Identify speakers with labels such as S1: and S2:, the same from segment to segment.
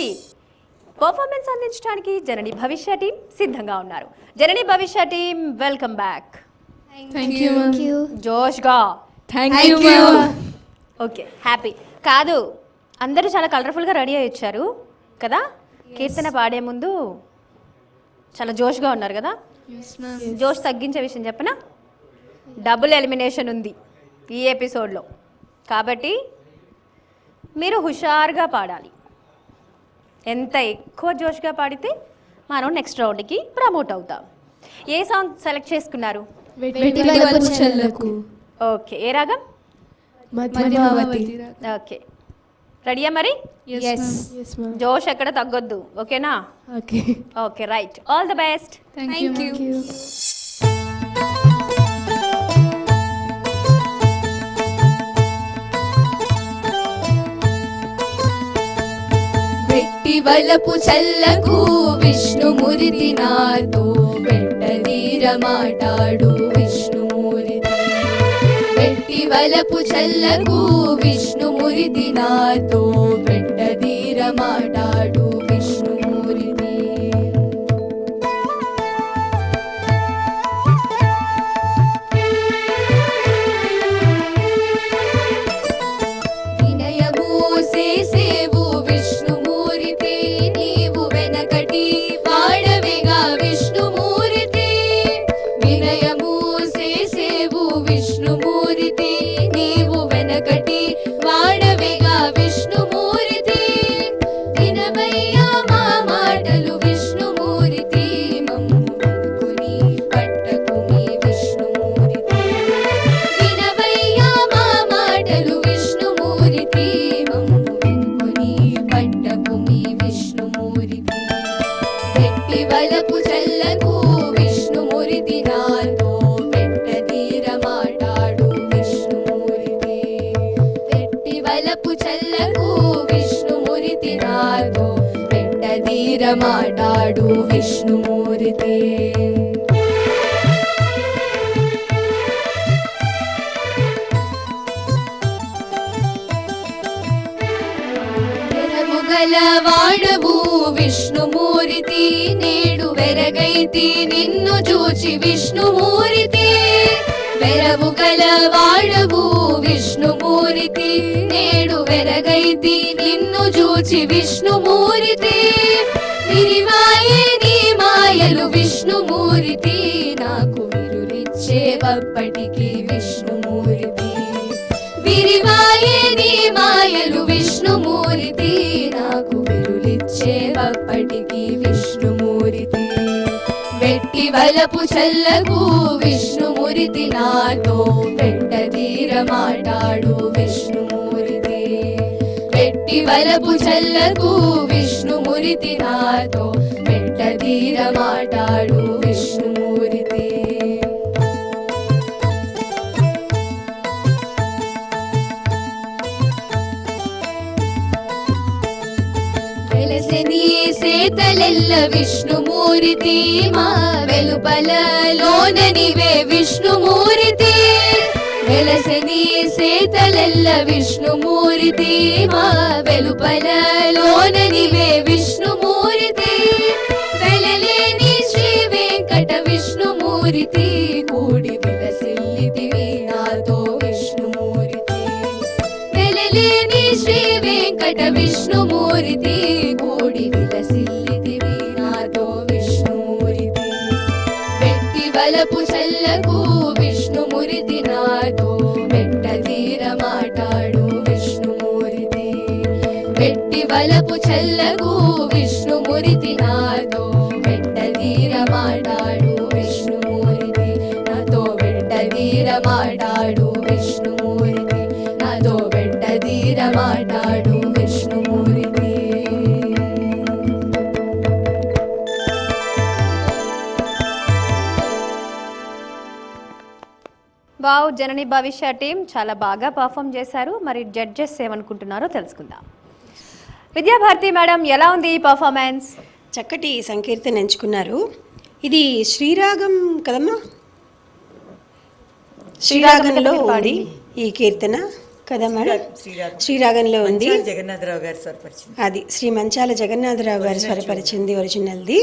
S1: మరి పర్ఫార్మెన్స్ అందించడానికి జనని భవిష్య టీం సిద్ధంగా ఉన్నారు. Janani Bhavishya team welcome back
S2: thank you
S1: జోష్గా.
S2: Thank you
S1: okay happy కాదు అందరూ చాలా కలర్ఫుల్గా రెడీ అయ్యి వచ్చారు కదా? కీర్తన పాడే ముందు చాలా జోష్గా ఉన్నారు కదా? జోష్ తగ్గించే విషయం చెప్పనా? డబుల్ ఎలిమినేషన్ ఉంది ఈ ఎపిసోడ్లో కాబట్టి మీరు హుషారుగా పాడాలి. ఎంత ఎక్కువ జోష్గా పాడితే మనం నెక్స్ట్ రౌండ్కి ప్రమోట్ అవుతాం. ఏ సాంగ్ సెలెక్ట్ చేసుకున్నారు? ఓకే ఏ రాగం?
S2: మధ్యమావతి.
S1: ఓకే. రెడీయా మరి? జోష్ ఎక్కడ తగ్గొద్దు ఓకేనా?
S2: Okay.
S1: Okay right all the best
S2: thank you
S3: వలపు చల్లకు విష్ణుమూరితి నాతో వెంటదీర మాటాడు విష్ణుమూరితి. వెట్టి వలపు చల్లకు విష్ణుమూరితి నాతో వెంటదీర మాటాడు వెట్టి వలపు చల్లకు విష్ణుమూర్తి నాతో వెంటదీర మాటాడు విష్ణుమూర్తి. పెట్టి వలపు చల్లకు విష్ణుమూర్తి నాతో వెంటదీర మాటాడు విష్ణుమూర్తి. గలవాడవు విష్ణుమూరితి నేడు వెరగైతి నిన్ను చూచి విష్ణుమూరితి. వెరవు గలవాడవు విష్ణుమూరితి నేడు వెరగైతి నిన్ను చూచి విష్ణుమూరితి. విరివాయే నీ మాయలు విష్ణుమూరితి నాకు విరులిచ్చేవప్పటికీ బలపు చల్లకు విష్ణుమూర్తి నాతో పెట్ట తీర మాటాడు విష్ణుమూర్తి. పెట్టి బలపు చల్లకు విష్ణుమూర్తి నాతో పెట్ట తీర మాటాడు విష్ణుమూర్తి. వెలసని సేతలెల్ల విష్ణుమూర్తి మా వెలుపలలోన నీవే విష్ణుమూర్తి. వెలసని సేతలెల్ల విష్ణుమూర్తి. మా వెలుపలలోన నీవే విష్ణుమూర్తి. వెలలేని శ్రీ వెంకట విష్ణుమూర్తి. కూడి విలసిల్లితివి నాతో విష్ణుమూర్తి. వెలలేని శ్రీ వెంకట విష్ణుమూర్తి. వెట్టి వలపు చల్లకు నాడు నాతో తీర మాటాడు విష్ణుమూర్తి. పెట్టి వలపు చల్లకు
S1: వావ్ జనని భవిష్య టీం చాలా బాగా పర్ఫామ్ చేశారు. మరి జడ్జెస్ ఏమనుకుంటున్నారో తెలుసుకుందాం. విద్యాభారతి మేడం ఎలా ఉంది ఈ పర్ఫార్మెన్స్
S4: చక్కటి సంకీర్తన ఎంచుకున్నారు. ఇది శ్రీరాగం కదమ్మా? శ్రీరాగంలో ఉంది ఈ కీర్తన కదా మేడం?
S5: శ్రీరాగం
S4: శ్రీరాగంలో ఉంది.
S5: జగన్నాథరావు గారు స్వరపరిచింది.
S4: అది శ్రీ మంచాల జగన్నాథరావు గారు స్వరపరిచింది ఒరిజినల్ది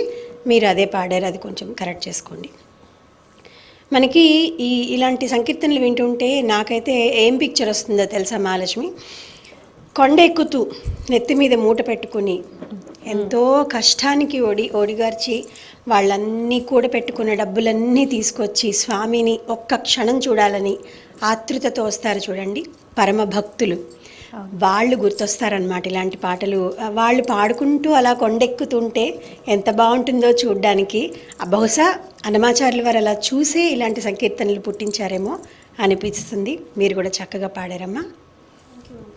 S4: మీరు అదే పాడారు అది కొంచెం కరెక్ట్ చేసుకోండి. మనకి ఈ ఇలాంటి సంకీర్తనలు వింటుంటే నాకైతే ఏం పిక్చర్ వస్తుందో తెలుసా మహాలక్ష్మి? కొండ ఎక్కుతూ నెత్తి మీద మూట పెట్టుకుని ఎంతో కష్టానికి ఓడి ఓడిగార్చి వాళ్ళన్నీ కూడా పెట్టుకున్న డబ్బులన్నీ తీసుకొచ్చి స్వామిని ఒక్క క్షణం చూడాలని ఆతృతతో వస్తారు చూడండి పరమ భక్తులు. వాళ్ళు గుర్తొస్తారనమాట ఇలాంటి పాటలు. వాళ్ళు పాడుకుంటూ అలా కొండెక్కుతుంటే ఎంత బాగుంటుందో చూడ్డానికి. ఆ, బహుశా అనమాచార్యుల వారు అలా చూసే ఇలాంటి సంకీర్తనలు పుట్టించారేమో అనిపిస్తుంది. మీరు కూడా చక్కగా పాడారమ్మా.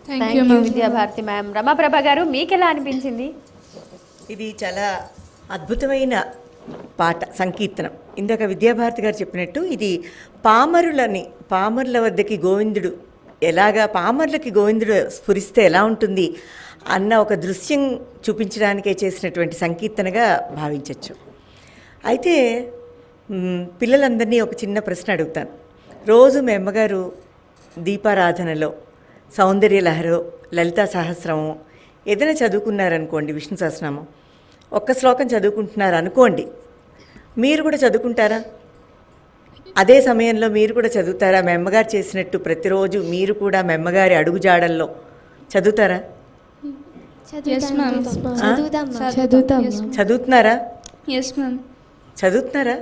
S1: Thank you Vidyabharati ma'am. Ramaprabha గారు మీకు ఎలా అనిపించింది?
S5: ఇది చాలా అద్భుతమైన పాట సంకీర్తనం. ఇందాక విద్యాభారతి గారు చెప్పినట్టు ఇది పామరులని పామరుల వద్దకి గోవిందుడు ఎలాగా పామర్లకి గోవిందుడు స్ఫురిస్తే ఎలా ఉంటుంది అన్న ఒక దృశ్యం చూపించడానికే చేసినటువంటి సంకీర్తనగా భావించవచ్చు అయితే పిల్లలందరినీ ఒక చిన్న ప్రశ్న అడుగుతాను. రోజు మీ అమ్మగారు దీపారాధనలో సౌందర్య లహరో లలితా సహస్రము ఏదైనా చదువుకున్నారనుకోండి విష్ణు సహస్రము ఒక్క శ్లోకం చదువుకుంటున్నారు అనుకోండి మీరు కూడా చదువుకుంటారా? అదే సమయంలో మీరు కూడా చదువుతారా? మీ అమ్మగారు చేసినట్టు ప్రతిరోజు మీరు కూడా మీ అమ్మగారి అడుగుజాడల్లో చదువుతారా?
S2: చదువుతాం చదువుతాం
S5: చదువుతున్నారా? చదువుతున్నారా?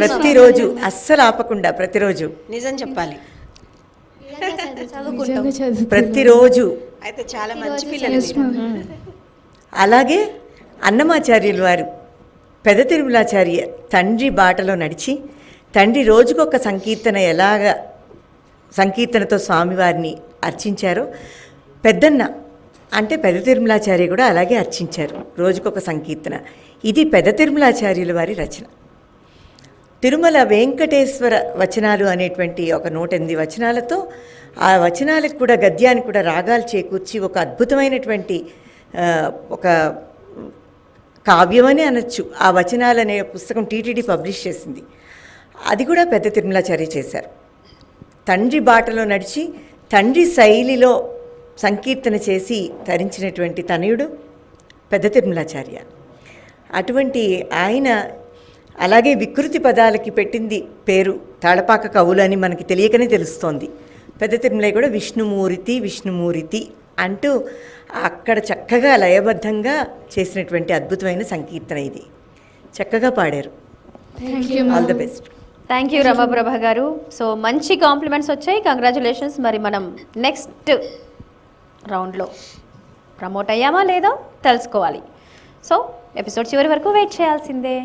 S5: ప్రతిరోజు అస్సలు ఆపకుండా ప్రతిరోజు.
S4: నిజం చెప్పాలి.
S5: ప్రతిరోజు.
S4: అయితే చాలా మంచి పిల్లలు.
S5: అలాగే అన్నమాచార్యులు వారు పెద తిరుమలాచార్య తండ్రి బాటలో నడిచి తండ్రి రోజుకొక సంకీర్తన ఎలాగ సంకీర్తనతో స్వామివారిని అర్చించారో పెద్దన్న అంటే పెద్ద తిరుమలాచార్య కూడా అలాగే అర్చించారు రోజుకొక సంకీర్తన. ఇది పెద తిరుమలాచార్యుల వారి రచన. తిరుమల వెంకటేశ్వర వచనాలు అనేటువంటి ఒక నూట ఎనిమిది వచనాలతో ఆ వచనాలకు కూడా గద్యానికి కూడా రాగాలు చేకూర్చి ఒక అద్భుతమైనటువంటి ఒక కావ్యమని అనొచ్చు. ఆ వచనాలు అనే పుస్తకం టీటీడీ పబ్లిష్ చేసింది. అది కూడా పెద్ద తిరుమలాచార్య చేశారు. తండ్రి బాటలో నడిచి తండ్రి శైలిలో సంకీర్తన చేసి తరించినటువంటి తనయుడు పెద్ద తిరుమలాచార్య అటువంటి ఆయన అలాగే వికృతి పదాలకి పెట్టింది పేరు తాళపాక కవులు అని మనకి తెలియకనే తెలుస్తోంది. పెద్ద తిరుమలయ్య కూడా విష్ణుమూర్తి విష్ణుమూర్తి అంటూ అక్కడ చక్కగా లయబద్ధంగా చేసినటువంటి అద్భుతమైన సంకీర్తన ఇది. చక్కగా పాడారు. All the best
S1: thank you Ramaprabha గారు. సో మంచి కాంప్లిమెంట్స్ వచ్చాయి. కంగ్రాచులేషన్స్ మరి మనం నెక్స్ట్ రౌండ్లో ప్రమోట్ అయ్యామా లేదో తెలుసుకోవాలి. సో ఎపిసోడ్ చివరి వరకు వెయిట్ చేయాల్సిందే.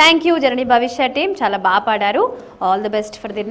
S1: Thank you journey Bhavishya team చాలా బాగా పాడారు. All the best for the